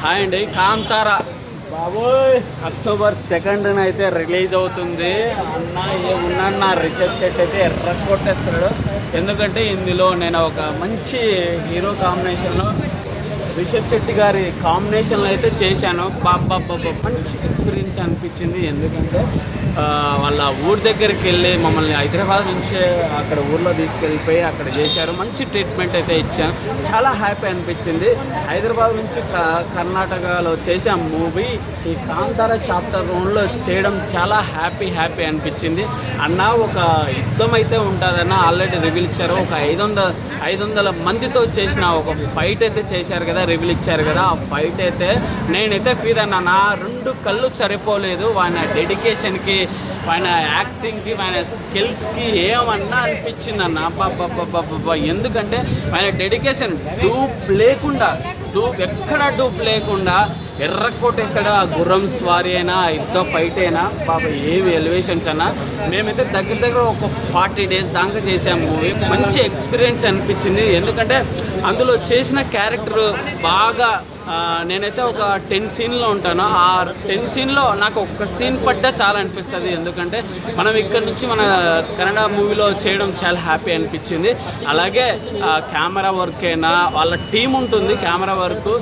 Hi అండి కాంతార బాబోయ్. October second అయితే రిలీజ్ అవుతుంది. అన్న ఏమున్నా రిషబ్ శెట్టి అయితే ఎర్ర కొట్టేస్తాడు ఎందుకంటే ఇందులో నేను ఒక మంచి హీరో కాంబినేషన్లో రిషబ్ శెట్టి గారి కాంబినేషన్లో అయితే చేశాను. బాబా మంచి ఎక్స్పీరియన్స్ అనిపించింది. ఎందుకంటే వాళ్ళ ఊరి దగ్గరికి వెళ్ళి మమ్మల్ని హైదరాబాద్ నుంచి అక్కడ ఊర్లో తీసుకెళ్ళిపోయి అక్కడ చేశారు. మంచి ట్రీట్మెంట్ అయితే ఇచ్చాను చాలా హ్యాపీ అనిపించింది. హైదరాబాద్ నుంచి క- కర్ణాటకలో చేసే మూవీ ఈ కాంతార చాప్టర్ వన్లో చేయడం చాలా హ్యాపీ హ్యాపీ అనిపించింది. అన్న ఒక యుద్ధం అయితే ఉంటుందన్న ఆల్రెడీ రివీల్ ఇచ్చారు. ఒక ఐదు వందల ఐదు వందల మందితో చేసిన ఒక ఫైట్ అయితే చేశారు కదా రివీల్ ఇచ్చారు కదా ఆ ఫైట్ అయితే నేనైతే ఫీల్ అన్నా నా రెండు కళ్ళు సరిపోలేదు. ఆయన డెడికేషన్కి ఆయన యాక్టింగ్కి ఆయన స్కిల్స్కి ఏమన్నా అనిపించింది అన్న అబ్బబ్బబ్బబ్బబ్బ. ఎందుకంటే ఆయన డెడికేషన్ టూ లేకుండా డూప్ ఎక్కడ డూప్ లేకుండా ఎర్ర కొట్టేస్తాడు ఆ గుర్రం స్వారీ అయినా ఆ యుద్ధ ఫైట్ అయినా పాప ఏమి ఎలివేషన్స్ అన్నా మేమైతే దగ్గర దగ్గర ఒక ఫార్టీ డేస్ దాకా చేసాము మూవీ. మంచి ఎక్స్పీరియన్స్ అనిపించింది. ఎందుకంటే అందులో చేసిన క్యారెక్టర్ బాగా నేనైతే ఒక టెన్ సీన్లో ఉంటాను. ఆ టెన్ సీన్లో నాకు ఒక్క సీన్ పడ్డా చాలా అనిపిస్తుంది. ఎందుకంటే మనం ఇక్కడ నుంచి మన కన్నడ మూవీలో చేయడం చాలా హ్యాపీ అనిపించింది. అలాగే కెమెరా వర్క్ అయినా వాళ్ళ టీం ఉంటుంది. కెమెరా వరకు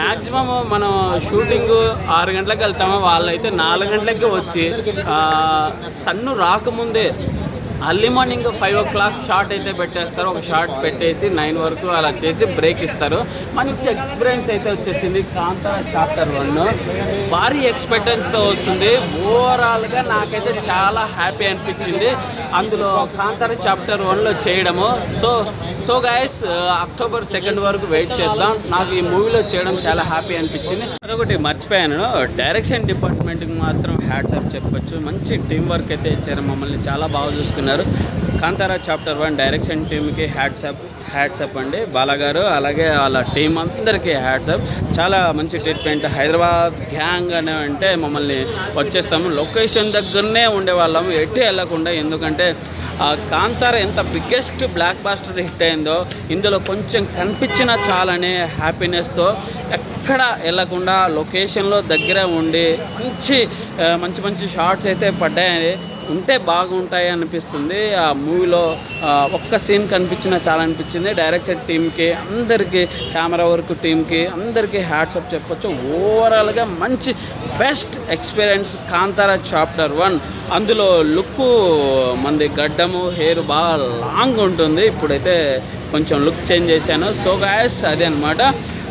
మ్యాక్సిమం మనం షూటింగ్ ఆరు గంటలకు వెళ్తాము? వాళ్ళైతే నాలుగు గంటలకి వచ్చి సన్ను రాకముందే early morning five o'clock shot అయితే పెట్టేస్తారు. ఒక షార్ట్ పెట్టేసి నైన్ వరకు అలా చేసి బ్రేక్ ఇస్తారు. మంచి ఎక్స్పీరియన్స్ అయితే వచ్చేసింది కాంతార చాప్టర్ వన్ భారీ ఎక్స్పెక్టెన్స్తో వస్తుంది. ఓవరాల్గా నాకైతే చాలా హ్యాపీ అనిపించింది. అందులో కాంతార చాప్టర్ వన్లో చేయడము. So so guys October second వరకు వెయిట్ చేద్దాం. నాకు ఈ మూవీలో చేయడం చాలా హ్యాపీ అనిపించింది. అదొకటి మర్చిపోయాను. డైరెక్షన్ డిపార్ట్మెంట్కి మాత్రం హ్యాట్సాప్ చెప్పొచ్చు. మంచి టీం వర్క్ అయితే ఇచ్చారు. మమ్మల్ని చాలా బాగా చూసుకున్నారు. కాంతారా చాప్టర్ వన్ డైరెక్షన్ టీమ్కి హ్యాట్సాప్ హ్యాట్సప్ అండి. బాలగారు అలాగే వాళ్ళ టీం అందరికీ హ్యాట్సప్ చాలా మంచి ట్రీట్మెంట్ హైదరాబాద్ గ్యాంగ్ అని అంటే మమ్మల్ని వచ్చేస్తాము. లొకేషన్ దగ్గరనే ఉండేవాళ్ళము ఎట్టి వెళ్ళకుండా ఎందుకంటే కాంతార ఎంత బిగ్గెస్ట్ బ్లాక్ బాస్టర్ హిట్ అయిందో ఇందులో కొంచెం కనిపించిన చాలనే హ్యాపీనెస్తో ఎక్కడ వెళ్ళకుండా లొకేషన్లో దగ్గర ఉండి మంచి మంచి మంచి షార్ట్స్ అయితే పడ్డాయని ఉంటే బాగుంటాయి అనిపిస్తుంది. ఆ మూవీలో ఒక్క సీన్ కనిపించినా చాలా అనిపించింది డైరెక్షన్ టీంకి అందరికీ కెమెరా వర్క్ టీంకి అందరికీ హ్యాట్సప్ చెప్పొచ్చు. ఓవరాల్గా మంచి best experience Kantara chapter one. అందులో లుక్ మంది గడ్డము హెయిర్ బాగా లాంగ్ ఉంటుంది. ఇప్పుడైతే కొంచెం లుక్ చేంజ్ చేశాను. సో గాయస్ అదే అనమాట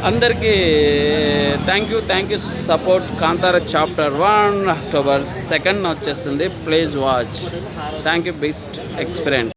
అందరికీ thank you thank you support Kantara chapter one October second వచ్చేస్తుంది please watch thank you best experience